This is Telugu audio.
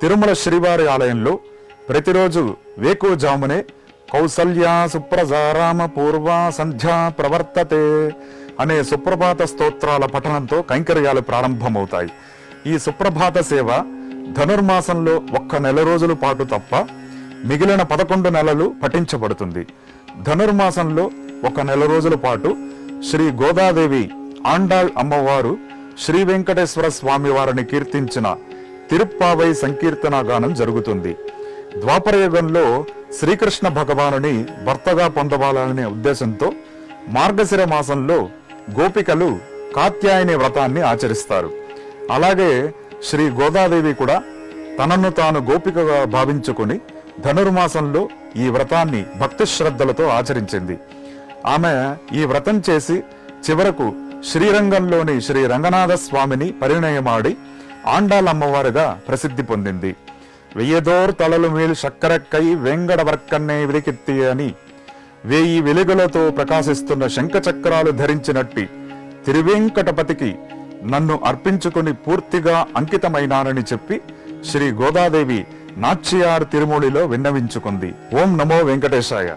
తిరుమల శ్రీవారి ఆలయంలో ప్రతిరోజు వేకువజామునే కౌసల్య సుప్రజారామ పూర్వ సంధ్యా ప్రవర్తతే అనే సుప్రభాత స్తోత్రాల పఠనంతో కైంకర్యాలు ప్రారంభమవుతాయి. ఈ సుప్రభాత సేవ ధనుర్మాసంలో ఒక్క నెల రోజుల పాటు తప్ప మిగిలిన పదకొండు నెలలు పఠించబడుతుంది. ధనుర్మాసంలో ఒక నెల రోజుల పాటు శ్రీ గోదాదేవి ఆండాళ్ అమ్మవారు శ్రీ వెంకటేశ్వర స్వామి వారిని కీర్తించిన తిరుప్పావై సంకీర్తన గానం జరుగుతుంది. ద్వాపరయుగంలో శ్రీకృష్ణ భగవానుని భర్తగా పొందవాలనే ఉద్దేశంతో మార్గశిర మాసంలో గోపికలు కాత్యాయని వ్రతాన్ని ఆచరిస్తారు. అలాగే శ్రీ గోదాదేవి కూడా తనను తాను గోపికగా భావించుకుని ధనుర్మాసంలో ఈ వ్రతాన్ని భక్తి శ్రద్ధలతో ఆచరించింది. ఆమె ఈ వ్రతం చేసి చివరకు శ్రీరంగంలోని శ్రీ రంగనాథ స్వామిని పరిణయమాడి ఆండాలమ్మవారిగా ప్రసిద్ధి పొందింది. వెయ్యదోర్ తలలు మేలు చక్కరక్కై వెంగడ వర్కన్నే విరికెత్తి అని వేయి వెలుగులతో ప్రకాశిస్తున్న శంఖ చక్రాలు ధరించినట్టి తిరువెంకటపతికి నన్ను అర్పించుకుని పూర్తిగా అంకితమైనానని చెప్పి శ్రీ గోదాదేవి నాచ్యార్ తిరుమూళిలో విన్నవించుకుంది. ఓం నమో వెంకటేశాయ.